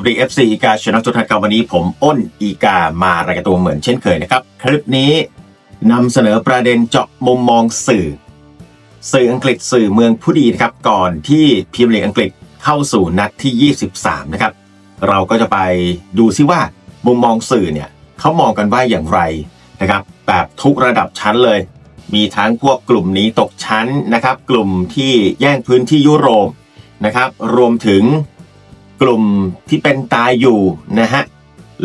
วัสดี FC อีกาชนะทุกท่านครับวันนี้ผมอ้นอีกามารายการตัวเหมือนเช่นเคยนะครับ คลิปนี้นำเสนอประเด็นเจาะมุมมองสื่อ สื่ออังกฤษสื่อเมืองผู้ดีนะครับ ก่อนที่พรีเมียร์ลีกอังกฤษเข้าสู่นัดที่ 23 นะครับ เราก็จะไปดูซิว่ามุมมองสื่อเนี่ยเขามองกันว่าอย่างไรนะครับ แบบทุกระดับชั้นเลย มีทั้งพวกกลุ่มหนี้ตกชั้นนะครับ กลุ่มที่แย่งพื้นที่ยุโรปนะครับ รวมถึง กลุ่มที่เป็นตายอยู่นะฮะ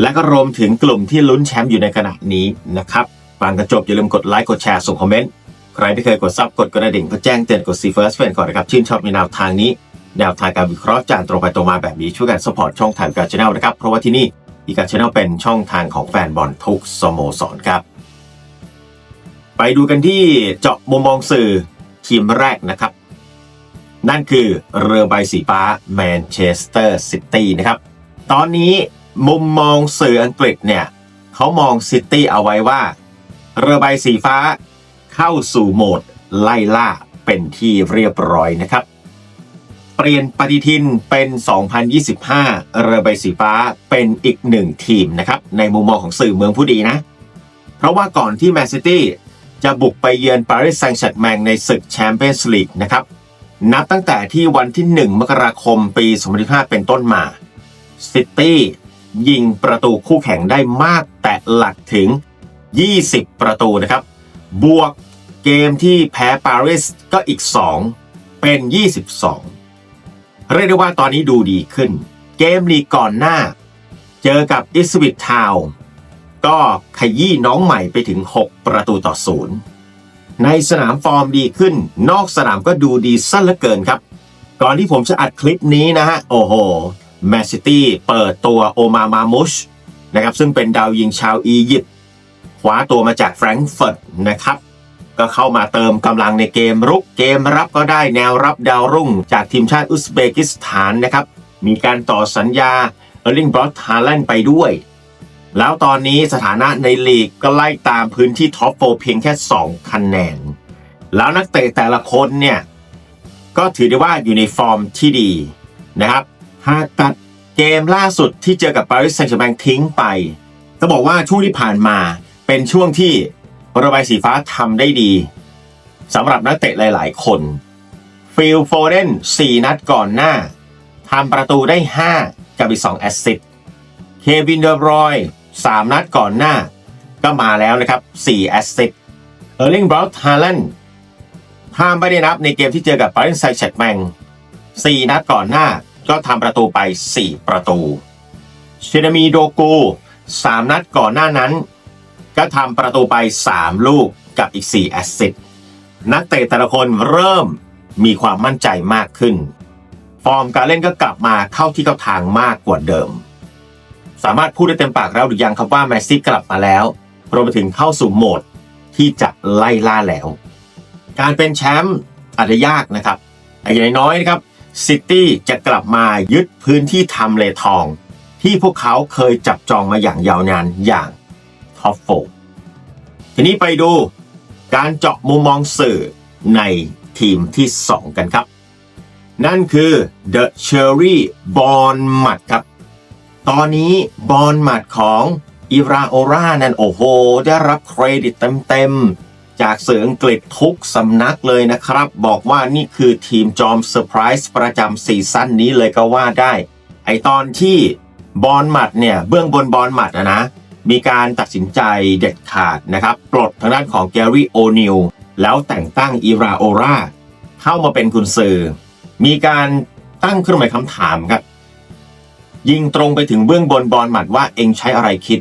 และก็รวมถึงกลุ่มที่ลุ้นแชมป์อยู่ในขณะนี้นะครับฟังกันจบอย่าลืมกดไลค์กดแชร์ส่งคอมเมนต์ใครที่เคยกดซับกดกระดิ่งเพื่อแจ้งเตือนกดซีเฟิร์สเป็นก่อนนะครับชื่นชอบในแนวทางนี้ แนวทางการวิเคราะห์จานตรงไปตรงมาแบบนี้ช่วยกันสปอร์ตช่องทางการช anel นะครับเพราะว่าที่นี่อีการช anel เป็นช่องทางของแฟนบอลทุกสโมสรครับ ไปดูกันที่เจาะมุมมองสื่อทีมแรกนะครับ นั่นคือเรือใบสีฟ้าแมนเชสเตอร์ซิตี้นะครับ ตอนนี้มุมมองสื่ออังกฤษเนี่ยเขามองซิตี้เอาไว้ว่า เรือใบสีฟ้าเข้าสู่โหมดไล่ล่าเป็นที่เรียบร้อยนะครับ เปลี่ยนปฏิทินเป็น 2025 เรือใบสีฟ้าเป็นอีกหนึ่งทีมนะครับ ในมุมมองของสื่อเมืองผู้ดีนะ เพราะว่าก่อนที่แมนซิตี้จะบุกไปเยือนปารีสแซงต์แชร์แมงในศึกแชมเปี้ยนส์ลีกนะครับ นับตั้งแต่ที่วันที่ 1 มกราคมปี2025เป็นต้นมาซิตี้ยิงประตูคู่แข่งได้มากแต่หลักถึง 20 ประตูนะครับ บวกเกมที่แพ้ปารีสก็อีก 2 เป็น 22 เรียกได้ว่าตอนนี้ดูดีขึ้น เกมลีกก่อนหน้า เจอกับอิสวิตทาวก็ขยี้น้องใหม่ไปถึง 6 ประตูต่อศูนย์ ในสนามฟอร์มดีขึ้น นอกสนามก็ดูดีสั้นเหลือเกินครับ ก่อนที่ผมจะอัดคลิปนี้นะฮะ โอ้โหแมนซิตี้เปิดตัวโอมามามุชนะครับซึ่งเป็นดาวยิงชาวอียิปต์คว้าตัวมาจากแฟรงก์เฟิร์ตนะครับ ก็เข้ามาเติมกำลังในเกมรุกเกมรับก็ได้แนวรับดาวรุ่ง จากทีมชาติอุซเบกิสถานนะครับ มีการต่อสัญญาเออร์ลิงบรอตฮาแลนด์ไปด้วย แล้วตอนนี้สถานะในลีกก็ไล่ตามพื้นที่ท็อปโฟเพียงแค่ 2 คะแนน แล้วนักเตะแต่ละคนเนี่ย ก็ถือได้ว่าอยู่ในฟอร์มที่ดีนะครับหากตัดเกมล่าสุดที่เจอกับปารีสแซงต์แชร์แมงทิ้งไปต้องบอกว่าช่วงที่ผ่านมาเป็นช่วงที่ระบายสีฟ้าทำได้ดีสำหรับนักเตะหลาย ๆ คน ฟิลโฟเดน4 นัดก่อนหน้าทำประตูได้ 5 กับอีก 2 แอสซิสต์เควินเดอร์บรอย 3 นัดก่อนหน้า ก็มาแล้วนะครับ4แอสซิสต์เออร์ลิงบรอตฮาแลนด์ถ้าไม่ได้นับในเกมที่เจอกับปารีสแซงต์แชร์แมง4 นัดก่อนหน้าก็ทำประตูไป 4 ประตูเชนามีโดโก3 นัดก่อนหน้านั้น ก็ทำประตูไป 3 ลูกกับอีก 4 แอสซิสต์นักเตะแต่ละคนเริ่มมีความมั่นใจมากขึ้น ฟอร์มการเล่นก็กลับมาเข้าที่เข้าทางมากกว่าเดิม สามารถพูดได้เต็มปากแล้วหรือยังครับว่าแมสซี่กลับมาแล้วรวมไปถึงเข้าสู่โหมดที่จะไล่ล่าแล้ว การเป็นแชมป์อาจจะยากนะครับแต่อย่างน้อยนะครับซิตี้จะกลับมายึดพื้นที่ทำเลทอง ที่พวกเขาเคยจับจองมาอย่างยาวนานอย่างท็อปโฟทีนี้ไปดูการเจาะมุมมองสื่อในทีมที่ 2 กันครับ นั่นคือ The Cherry b o n m a t ครับ ตอนนี้บอลหมัดของอิราโอรานั่นโอ้โห ได้รับเครดิตเต็มๆ จากเสืออังกฤษทุกสำนักเลยนะครับ บอกว่านี่คือทีมจอมเซอร์ไพรส์ประจำซีซั่นนี้เลยก็ว่าได้ ไอตอนที่บอลหมัดเนี่ย เบื้องบนบอลหมัดนะนะ มีการตัดสินใจเด็ดขาดนะครับ ปลดทางด้านของแกรี่โอนิลแล้วแต่งตั้งอิราโอราเข้ามาเป็นกุนซือ มีการตั้งเครื่องหมายคำถามครับ ยิงตรงไปถึงเบื้องบนบอลหมัดว่าเองใช้อะไรคิด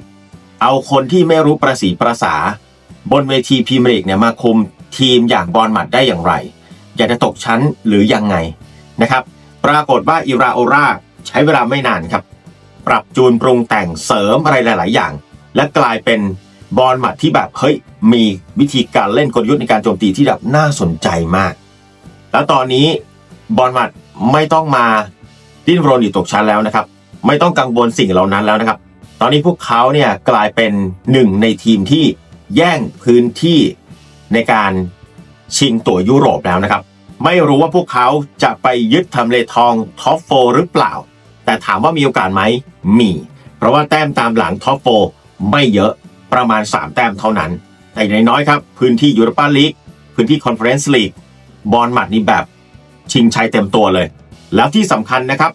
เอาคนที่ไม่รู้ประสีประสาบนเวทีพรีเมียร์ลีกเนี่ยมาคุมทีมอย่างบอลหมัดได้อย่างไร อยากจะตกชั้นหรือยังไงนะครับ ปรากฏว่าอิราโอราใช้เวลาไม่นานครับ ปรับจูนปรุงแต่งเสริมอะไรหลาย ๆ อย่าง และกลายเป็นบอลหมัดที่แบบเฮ้ยมีวิธีการเล่นกลยุทธ์ในการโจมตีที่แบบน่าสนใจมาก แล้วตอนนี้บอลหมัดไม่ต้องมาดิ้นรนอยู่ตกชั้นแล้วนะครับ ไม่ต้องกังวลสิ่งเหล่านั้นแล้วนะครับ ตอนนี้พวกเขาเนี่ยกลายเป็นหนึ่งในทีมที่แย่งพื้นที่ในการชิงตั๋วยุโรปแล้วนะครับ ไม่รู้ว่าพวกเขาจะไปยึดทำเลทองท็อปโฟหรือเปล่า แต่ถามว่ามีโอกาสไหมมี เพราะว่าแต้มตามหลังท็อปโฟไม่เยอะประมาณ 3 แต้มเท่านั้น แต่อย่น้อยครับ พื้นที่ยูโรปาลีกพื้นที่คอนเฟอเรนซ์ลีกบอลหมัดนี่แบบชิงชัยเต็มตัวเลย แล้วที่สำคัญนะครับ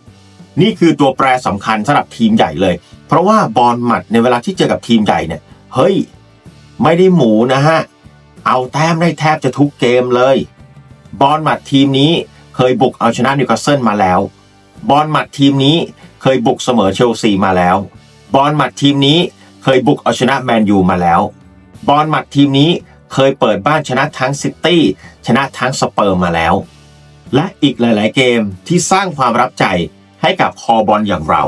นี่คือตัวแปรสำคัญสำหรับทีมใหญ่เลย เพราะว่าบอลหมัดในเวลาที่เจอกับทีมใหญ่เนี่ย เฮ้ย ไม่ได้หมูนะฮะ เอาแต้มได้แทบจะทุกเกมเลย บอลหมัดทีมนี้เคยบุกเอาชนะนิวคาสเซิลมาแล้ว บอลหมัดทีมนี้เคยบุกเสมอเชลซีมาแล้ว บอลหมัดทีมนี้เคยบุกเอาชนะแมนยูมาแล้ว บอลหมัดทีมนี้เคยเปิดบ้านชนะทั้งซิตี้ชนะทั้งสเปอร์มาแล้ว และอีกหลาย ๆ เกมที่สร้างความรับใจ ให้กับคอบอลอย่างเรา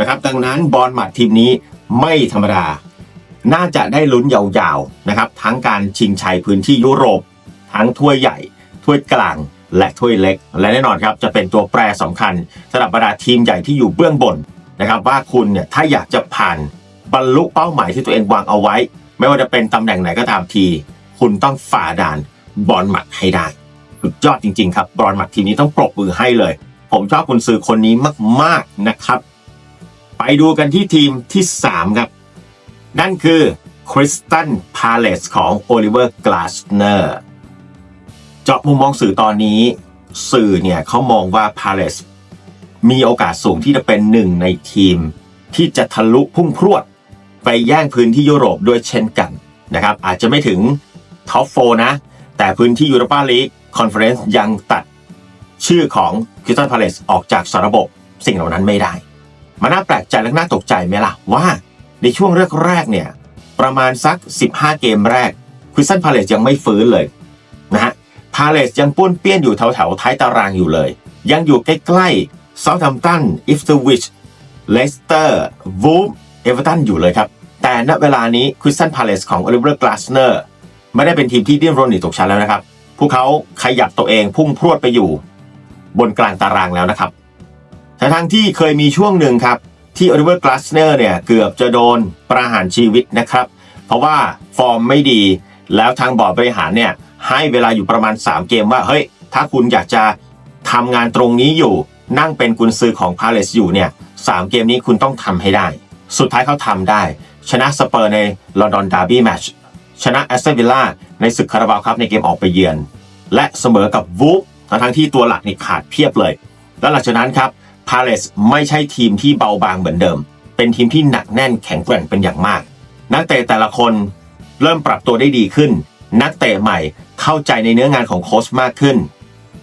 นะครับ ดังนั้นบอลหมัดทีมนี้ไม่ธรรมดา น่าจะได้ลุ้นยาวๆนะครับ ทั้งการชิงชัยพื้นที่ยุโรป ทั้งถ้วยใหญ่ ถ้วยกลาง และถ้วยเล็ก และแน่นอนครับจะเป็นตัวแปรสำคัญสำหรับบรรดาทีมใหญ่ที่อยู่เบื้องบนนะครับ ว่าคุณเนี่ยถ้าอยากจะผ่านบรรลุเป้าหมายที่ตัวเองวางเอาไว้ ไม่ว่าจะเป็นตำแหน่งไหนก็ตามที คุณต้องฝ่าด่านบอลหมัดให้ได้สุดยอดจริงๆครับบอลหมัดทีมนี้ต้องปรบมือให้เลย ผมชอบคุณซื้อคนนี้มาก ๆนะครับ ไปดูกันที่ทีมที่ 3 ครับ นั่นคือคริสตันพาเลสของโอลิเวอร์กลาสเนอร์เจาะมุมมองสื่อตอนนี้ สื่อเนี่ยเขามองว่าพาเลสมีโอกาสสูงที่จะเป็นหนึ่งในทีม ที่จะทะลุพุ่งพรวด ไปแย่งพื้นที่ยุโรปด้วยเช่นกันนะครับอาจจะไม่ถึงท็อปโฟนะ แต่พื้นที่ยูโรปาลีกคอนเฟอเรนซ์ยังตัด ชื่อของคริสตันพาเลสออกจากสารบบสิ่งเหล่านั้นไม่ได้ มันน่าแปลกใจและน่าตกใจไหมล่ะว่าในช่วงแรกๆเนี่ยประมาณสัก 15 เกมแรกคริสตันพาเลสยังไม่ฟื้นเลยนะฮะพาเลสยังป้วนเปี้ยนอยู่แถวๆท้ายตารางอยู่เลย ยังอยู่ใกล้ๆเซาท์แฮมป์ตันอิฟสวิชเลสเตอร์วูฟเอเวอร์ตันอยู่เลยครับ แต่ณเวลานี้คริสตันพาเลสของโอลิเวอร์กลาสเนอร์ไม่ได้เป็นทีมที่ดิ้นรนหนีตกชั้นแล้วนะครับ พวกเขาขยับตัวเองพุ่งพรวดไปอยู่ บนกลางตารางแล้วนะครับแต่ทั้งที่เคยมีช่วงหนึ่งครับ ที่โอลิเวอร์กลาสเนอร์เนี่ยเกือบจะโดนประหารชีวิตนะครับ เพราะว่าฟอร์มไม่ดี แล้วทางบอร์ดบริหารเนี่ยให้เวลาอยู่ประมาณ 3 เกมว่าเฮ้ย ถ้าคุณอยากจะทำงานตรงนี้อยู่ นั่งเป็นกุนซือของพาเลสอยู่เนี่ยสามเกมนี้คุณต้องทำให้ได้ สุดท้ายเขาทำได้ ชนะสเปอร์ในลอนดอนดาร์บี้แมตช์ชนะแอสตันวิลล่าในศึกคาราบาวครับในเกมออกไปเยือน และเสมอกับวูฟ ทั้งที่ตัวหลักนี่ขาดเพียบเลย แล้วหลังจากนั้นครับพาเลสไม่ใช่ทีมที่เบาบางเหมือนเดิม เป็นทีมที่หนักแน่นแข็งแกร่งเป็นอย่างมาก นักเตะแต่ละคนเริ่มปรับตัวได้ดีขึ้น นักเตะใหม่เข้าใจในเนื้องานของโค้ชมากขึ้น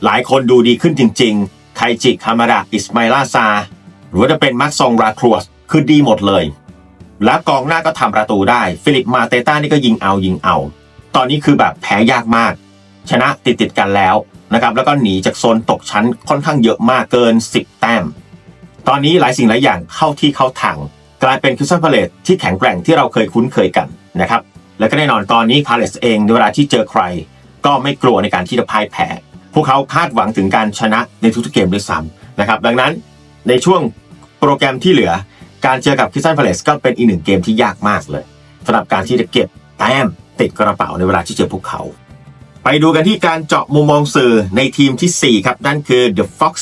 หลายคนดูดีขึ้นจริงๆไคจิคามาดะอิสมาิลาซาหรือว่าจะเป็นมาร์คซองราครัวสคือดีหมดเลย แล้วกองหน้าก็ทำประตูได้ ฟิลิปมาเตต้านี่ก็ยิงเอายิงเอา ตอนนี้คือแบบแพ้ยากมาก ชนะติดติดกันแล้ว นะครับแล้วก็หนีจากโซนตกชั้นค่อนข้างเยอะมากเกิน 10 แต้ม ตอนนี้หลายสิ่งหลายอย่างเข้าที่เข้าทางกลายเป็นคริสตันพาเลสที่แข็งแกร่งที่เราเคยคุ้นเคยกันนะครับและก็แน่นอนตอนนี้พาเลสเองในเวลาที่เจอใคร ก็ไม่กลัวในการที่จะพ่ายแพ้พวกเขาคาดหวังถึงการชนะในทุกๆเกมด้วยซ้ำนะครับดังนั้นในช่วงโปรแกรมที่เหลือ การเจอกับคริสตันพาเลสก็เป็นอีกหนึ่งเกมที่ยากมากเลยสำหรับการที่จะเก็บแต้มติดกระเป๋าในเวลาที่เจอพวกเขา ไปดูกันที่การเจาะมุมมองสื่อในทีมทีสี่ 4 ครับ นั่นคือ The Fox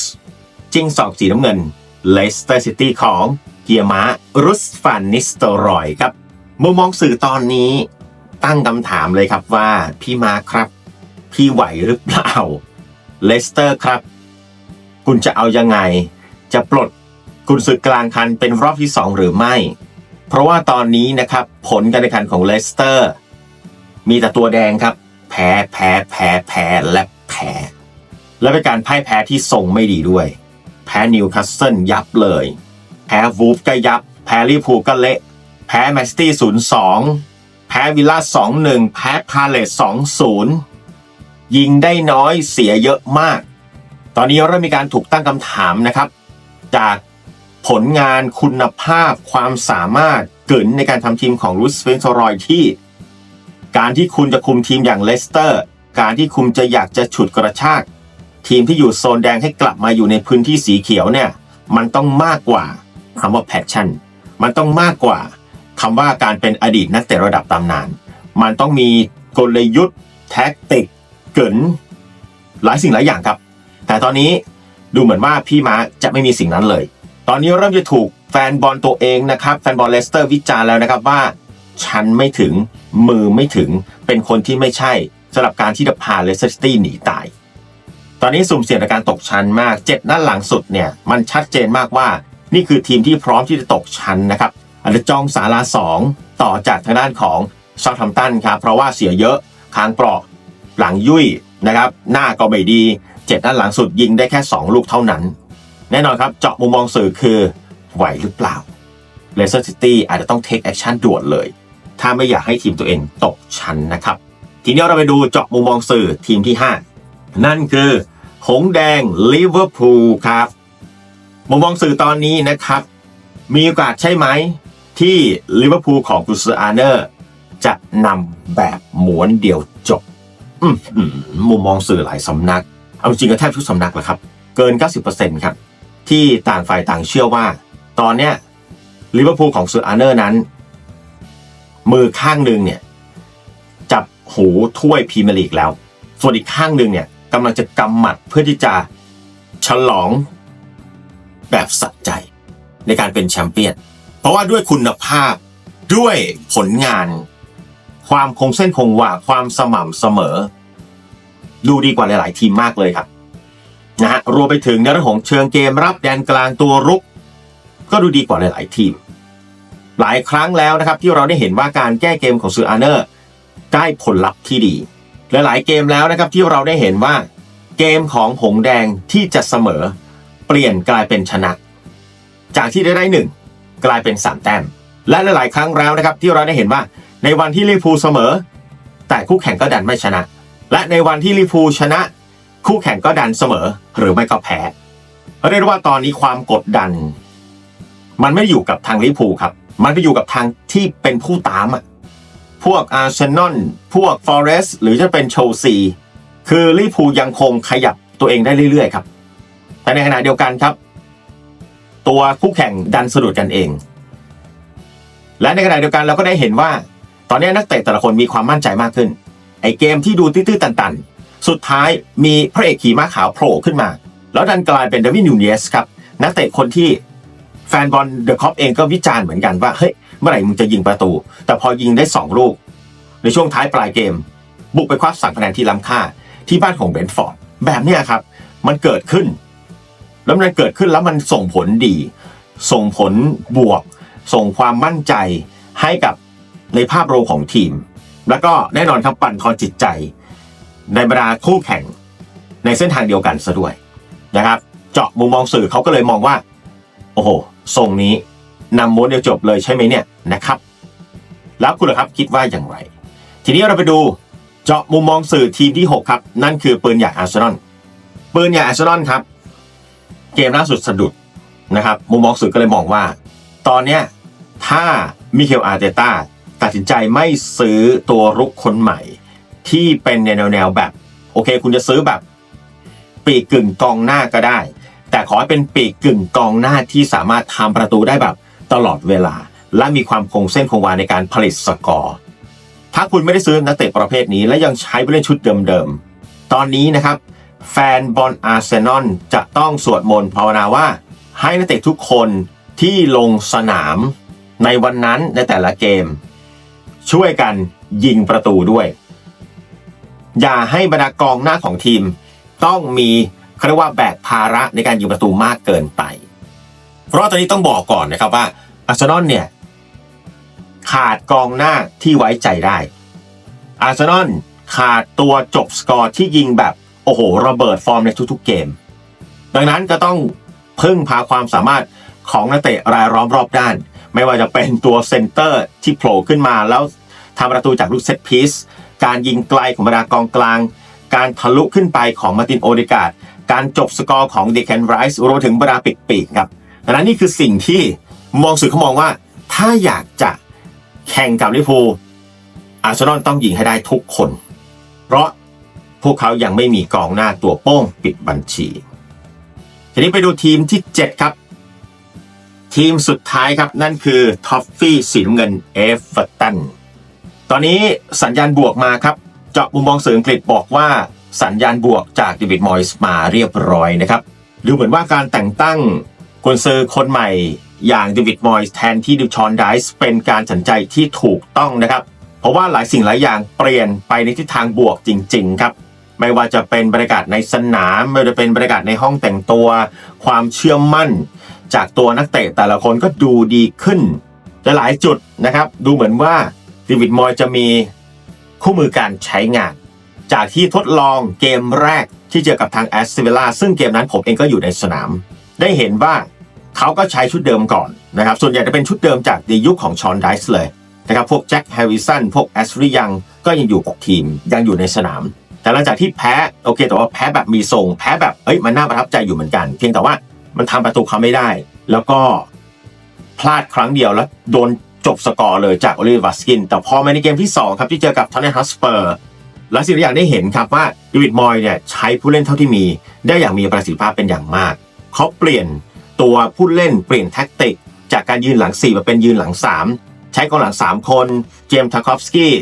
จิ้งสอกสีน้ำเงิน Leicester City ของเกียร์ม้ารุสฟานนิสโตรอยครับ มุมมองสื่อตอนนี้ตั้งคำถามเลยครับว่าพี่มาครับ พี่ไหวหรือเปล่าเลสเตอร์ครับ คุณจะเอายังไง จะปลดกุนศึกกลางคันเป็นรอบที่ 2 หรือไม่ เพราะว่าตอนนี้นะครับ ผลการแข่งขันของเลสเตอร์ มีแต่ตัวแดงครับ แพ้แพ้แพ้แพ้และแพ้และเป็นการพ่ายแพ้ที่ทรงไม่ดีด้วย แพ้นิวคาสเซิลยับเลย แพ้วูฟก็ยับ แพ้ลิเวอร์พูลก็เละ แพ้แมนซิตี้ศูนย์สองแพ้วิลล่าสองหนึ่งแพ้พาเลสสองศูนย์ยิงได้น้อยเสียเยอะมาก ตอนนี้เริ่มมีการถูกตั้งคำถามนะครับ จากผลงานคุณภาพความสามารถเกินในการทำทีมของรูสเฟนซรอยที่ การที่คุณจะคุมทีมอย่างเลสเตอร์ การที่คุณจะอยากจะฉุดกระชาก ทีมที่อยู่โซนแดงให้กลับมาอยู่ในพื้นที่สีเขียวเนี่ย มันต้องมากกว่าคำว่า passion มันต้องมากกว่าคำว่าการเป็นอดีตนักเตะระดับตำนาน มันต้องมีกลยุทธ์ แท็กติก เกินหลายสิ่งหลายอย่างครับ แต่ตอนนี้ดูเหมือนว่าพี่ม้าจะไม่มีสิ่งนั้นเลย ตอนนี้เริ่มจะถูกแฟนบอลตัวเองนะครับ แฟนบอลเลสเตอร์วิจารณ์แล้วนะครับว่า ฉันไม่ถึงมือไม่ถึงเป็นคนที่ไม่ใช่สำหรับการที่จะพาเลสเตอร์ซิตี้หนีตาย ตอนนี้สุ่มเสี่ยงในการตกชั้นมากเจ็ดนัดหลังสุดเนี่ยมันชัดเจนมากว่า นี่คือทีมที่พร้อมที่จะตกชั้นนะครับอันจองสาราสองต่อจากทางด้านของซา u t ทัมตันครับเพราะว่าเสียเยอะค้างเปราะหลังยุ่ยนะครับหน้าก็ไม่ดีเจ็ดนัดหลังสุดยิงได้แค่ 2 ลูกเท่านั้น แน่นอนครับเจาะมุมมองสื่อคือไหวหรือเปล่าเลสเตอร์ซิตี้อาจจะต้องเทคแอคชั่นด่วนเลย ถ้าไม่อยากให้ทีมตัวเองตกชั้นนะครับ ทีนี้เราไปดูเจาะมุมมองสื่อทีมที่ 5 นั่นคือหงแดงลิเวอร์พูลครับ มุมมองสื่อตอนนี้นะครับ มีโอกาสใช่ไหมที่ลิเวอร์พูลของกุสอาเนอร์จะนำแบบม้วนเดียวจบมุมมองสื่อหลายสำนัก เอาจริงก็แทบทุกสำนักแหละครับ เกิน 90%ครับ ที่ต่างฝ่ายต่างเชื่อว่า ตอนเนี้ยลิเวอร์พูลของซูอาเนอร์นั้น มือข้างหนึ่งเนี่ยจับหูถ้วยพรีเมียร์ลีกแล้ว ส่วนอีกข้างหนึ่งเนี่ยกำลังจะกำหมัดเพื่อที่จะฉลองแบบสะใจในการเป็นแชมเปี้ยน เพราะว่าด้วยคุณภาพด้วยผลงาน ความคงเส้นคงวาความสม่ำเสมอ ดูดีกว่าหลาย ๆ ทีมมากเลยครับนะฮะรวมไปถึงในเรื่องของเชิงเกมรับแดนกลางตัวรุก ก็ดูดีกว่าหลาย ๆ ทีม หลายครั้งแล้วนะครับที่เราได้เห็นว่าการแก้เกมของซูอาเนอร์ได้ผลลัพธ์ที่ดีและหลายเกมแล้วนะครับที่เราได้เห็นว่า เกมของหงแดงที่จะเสมอ เปลี่ยนกลายเป็นชนะ จากที่ได้ได้หนึ่งกลายเป็นสามแต้มและหลาย ๆ ครั้งแล้วนะครับที่เราได้เห็นว่า ในวันที่ลิเวอร์พูเสมอ แต่คู่แข่งก็ดันไม่ชนะ และในวันที่ลิเวอร์พูชนะ คู่แข่งก็ดันเสมอ หรือไม่ก็แพ้เรียกว่าตอนนี้ความกดดัน มันไม่อยู่กับทางลิเวอร์พูครับ มันไปอยู่กับทางที่เป็นผู้ตามอะพวกอาร์เซนอลพวกฟอเรสต์หรือจะเป็นเชลซีคือลิเวอร์พูยังคงขยับตัวเองได้เรื่อยๆครับ แต่ในขณะเดียวกันครับ ตัวคู่แข่งดันสะดุดกันเอง และในขณะเดียวกันเราก็ได้เห็นว่า ตอนนี้นักเตะแต่ละคนมีความมั่นใจมากขึ้น ไอเกมที่ดูตื้อๆตันๆ สุดท้ายมีพระเอกขี่ม้าขาวโผล่ขึ้นมา แล้วดันกลายเป็นเดวิดนูเนสครับนักเตะคนที่ แฟนบอลเดอะคอปเองก็วิจารณ์เหมือนกันว่าเฮ้ยเมื่อไหร่มึงจะยิงประตู แต่พอยิงได้ 2 ลูก ในช่วงท้ายปลายเกม บุกไปคว้าสามคะแนนที่ล้ำค่า ที่บ้านของเบนท์ฟอร์ดแบบเนี้ยครับ มันเกิดขึ้น แล้วมันเกิดขึ้นแล้วมันส่งผลดี ส่งผลบวก ส่งความมั่นใจให้กับในภาพรวมของทีม แล้วก็แน่นอนครับปั่นทอนจิตใจ ในบรรดาคู่แข่งในเส้นทางเดียวกันซะด้วยนะครับ เจาะมุมมองสื่อเขาก็เลยมองว่า โอ้โห ทรงนี้นำม้วนเดียวจบเลยใช่ไหมเนี่ยนะครับ แล้วคุณล่ะครับคิดว่าอย่างไร ทีนี้เราไปดูเจาะมุมมองสื่อทีมที่ 6 ครับ นั่นคือปืนใหญ่อาร์เซนอลปืนใหญ่อาร์เซนอลครับ เกมล่าสุดสะดุดนะครับ มุมมองสื่อก็เลยมองว่า ตอนเนี้ยถ้ามิเคลอาร์เตต้าตัดสินใจไม่ซื้อตัวรุกคนใหม่ ที่เป็นแนวแนวแบบ โอเค คุณจะซื้อแบบ ปีกกึ่งกองหน้าก็ได้ แต่ขอให้เป็นปีกกึ่งกองหน้าที่สามารถทำประตูได้แบบตลอดเวลา และมีความคงเส้นคงวาในการผลิตสกอร์ถ้าคุณไม่ได้ซื้อนักเตะประเภทนี้และยังใช้ผู้เล่นชุดเดิมๆ ตอนนี้นะครับ แฟนบอลอาร์เซนอลจะต้องสวดมนต์ภาวนาว่า ให้นักเตะทุกคนที่ลงสนามในวันนั้นในแต่ละเกม ช่วยกันยิงประตูด้วย อย่าให้บรรดากองหน้าของทีม ต้องมี เขาเรียกว่าแบกภาระในการยิงประตูมากเกินไป เพราะตอนนี้ต้องบอกก่อนนะครับว่าอาร์เซนอลเนี่ยขาดกองหน้าที่ไว้ใจได้ อาร์เซนอลขาดตัวจบสกอร์ที่ยิงแบบโอ้โหระเบิดฟอร์มในทุกๆเกม ดังนั้นก็ต้องพึ่งพาความสามารถของนักเตะรายล้อมรอบด้าน ไม่ว่าจะเป็นตัวเซนเตอร์ที่โผล่ขึ้นมาแล้วทำประตูจากลูกเซตพีซการยิงไกลของบรรดากองกลาง การทะลุขึ้นไปของมาร์ตินโอเดกาด การจบสกอร์ของเดแคนไรส์รวมถึงบรรดาปิกปีกครับดังนั้นนี่คือสิ่งที่มองสื่อเขามองว่า ถ้าอยากจะแข่งกับลิเวอร์พูลอาร์เซนอลต้องยิงให้ได้ทุกคน เพราะพวกเขายังไม่มีกองหน้าตัวโป้งปิดบัญชี ทีนี้ไปดูทีมที่ 7 ครับ ทีมสุดท้ายครับนั่นคือท็อฟฟี่สีน้ำเงินเอฟเวอร์ตันตอนนี้สัญญาณบวกมาครับ เจาะมุมมองสื่ออังกฤษบอกว่า สัญญาณบวกจากเดวิดมอยส์มาเรียบร้อยนะครับ ดูเหมือนว่าการแต่งตั้งกุนซือคนใหม่อย่างเดวิดมอยส์แทนที่ดิวชอนไดส์เป็นการตัดสินใจที่ถูกต้องนะครับ เพราะว่าหลายสิ่งหลายอย่างเปลี่ยนไปในทิศทางบวกจริง ๆ ครับ ไม่ว่าจะเป็นบรรยากาศในสนามไม่ว่าจะเป็นบรรยากาศในห้องแต่งตัว ความเชื่อมั่น จากตัวนักเตะแต่ละคนก็ดูดีขึ้นแต่หลายจุดนะครับ ดูเหมือนว่าเดวิดมอยส์จะมีคู่มือการใช้งาน จากที่ทดลองเกมแรกที่เจอกับทางแอสเซเวล่าซึ่งเกมนั้นผมเองก็อยู่ในสนาม ได้เห็นว่าเขาก็ใช้ชุดเดิมก่อนนะครับ ส่วนใหญ่จะเป็นชุดเดิมจากในยุคของชอนไดส์เลยนะครับพวกแจ็คแฮร์ริสันพวกแอสรียังก็ยังอยู่กับทีมยังอยู่ในสนาม แต่หลังจากที่แพ้โอเค แต่ว่าแพ้แบบมีทรง แพ้แบบเอ้ยมันน่าประทับใจอยู่เหมือนกัน เพียงแต่ว่ามันทำประตูเขาไม่ได้ แล้วก็พลาดครั้งเดียวแล้วโดนจบสกอร์เลยจากโอลิเวอร์สกิน แต่พอมาในเกมที่ 2 ครับที่เจอกับทอนเนนฮัสเปอร์ และสิ่งที่อยากได้เห็นครับว่าเดวิดมอยเนี่ยใช้ผู้เล่นเท่าที่มีได้อย่างมีประสิทธิภาพเป็นอย่างมาก เขาเปลี่ยนตัวผู้เล่นเปลี่ยนแท็กติก จากการยืนหลัง 4 มาเป็นยืนหลัง 3 ใช้กองหลัง 3 คน เจมส์ทาคอฟสกี้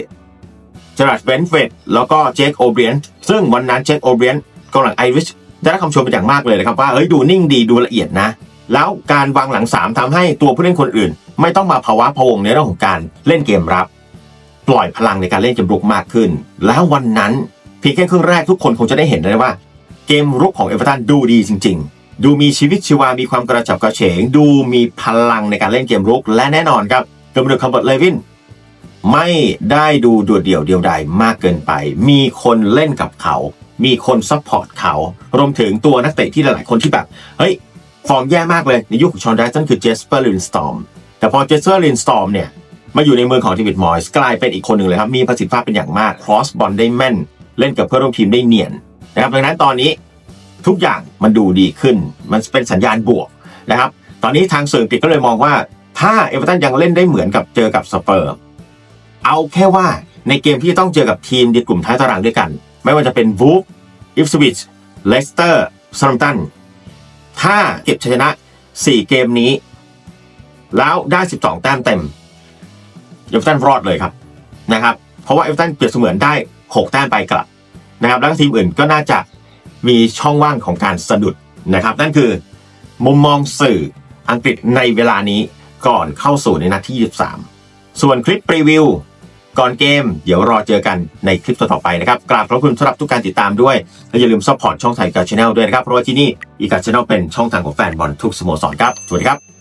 เจอร์ดเบนเฟตแล้วก็เจคโอเบรียนซึ่งวันนั้นเจคโอเบรียนกองหลังไอริชได้รับคำชมเป็นอย่างมากเลยนะครับว่าเฮ้ยดูนิ่งดีดูละเอียดนะ แล้วการวางหลัง 3ทำให้ตัวผู้เล่นคนอื่น ไม่ต้องมาภาวะพะวงในเรื่องของการเล่นเกมรับ ปล่อยพลังในการเล่นเกมรุกมากขึ้น แล้ววันนั้นเพียงแค่ครึ่งแรกทุกคนคงจะได้เห็นเลยว่า เกมรุกของเอเวอร์ตันดูดีจริง ๆ ดูมีชีวิตชีวามีความกระฉับกระเฉง ดูมีพลังในการเล่นเกมรุก และแน่นอนครับโดมิโนคอมเบิร์ตเลวินไม่ได้ดูโดดเดี่ยวเดียวดายมากเกินไป มีคนเล่นกับเขา มีคนซัพพอร์ตเขา รวมถึงตัวนักเตะที่หลายๆคนที่แบบ เฮ้ย ฟอร์มแย่มากเลย ในยุคของชอนแดสันคือเจสเปอร์ลินสตอม แต่พอเจสเปอร์ลินสตอมเนี่ย มาอยู่ในมือของเดวิดมอยส์กลายเป็นอีกคนหนึ่งเลยครับ มีประสิทธิภาพเป็นอย่างมาก ครอสบอลได้แม่น เล่นกับเพื่อนร่วมทีมได้เนียนนะครับดังนั้นตอนนี้ทุกอย่างมันดูดีขึ้น มันเป็นสัญญาณบวกนะครับ ตอนนี้ทางสื่ออังกฤษก็เลยมองว่า ถ้าเอเวอร์ตันยังเล่นได้เหมือนกับเจอกับสเปอร์ เอาแค่ว่าในเกมที่ต้องเจอกับทีมในกลุ่มท้ายตารางด้วยกัน ไม่ว่าจะเป็นวูฟอิฟสวิชเลสเตอร์ซัมตันถ้าเก็บชัยชนะ 4 เกมนี้ แล้วได้ 12 แต้มเต็ม เอเวอร์ตันรอดเลยครับนะครับ เพราะว่าเอเวอร์ตันเปรียบเสมือนได้ 6 แต้มไปกลับนะครับแล้วทีมอื่นก็น่าจะมีช่องว่างของการสะดุดนะครับ นั่นคือมุมมองสื่ออังกฤษในเวลานี้ก่อนเข้าสู่ในนัดที่ 23 ส่วนคลิปรีวิวก่อนเกม เดี๋ยวรอเจอกันในคลิปต่อไปนะครับกราบขอบคุณสำหรับทุกการติดตามด้วย และอย่าลืมซัพพอร์ตช่องไทยการชแนลด้วยนะครับ เพราะว่าที่นี่อีกาชแนลเป็นช่องทางของแฟนบอลทุกสโมสรครับ สวัสดีครับ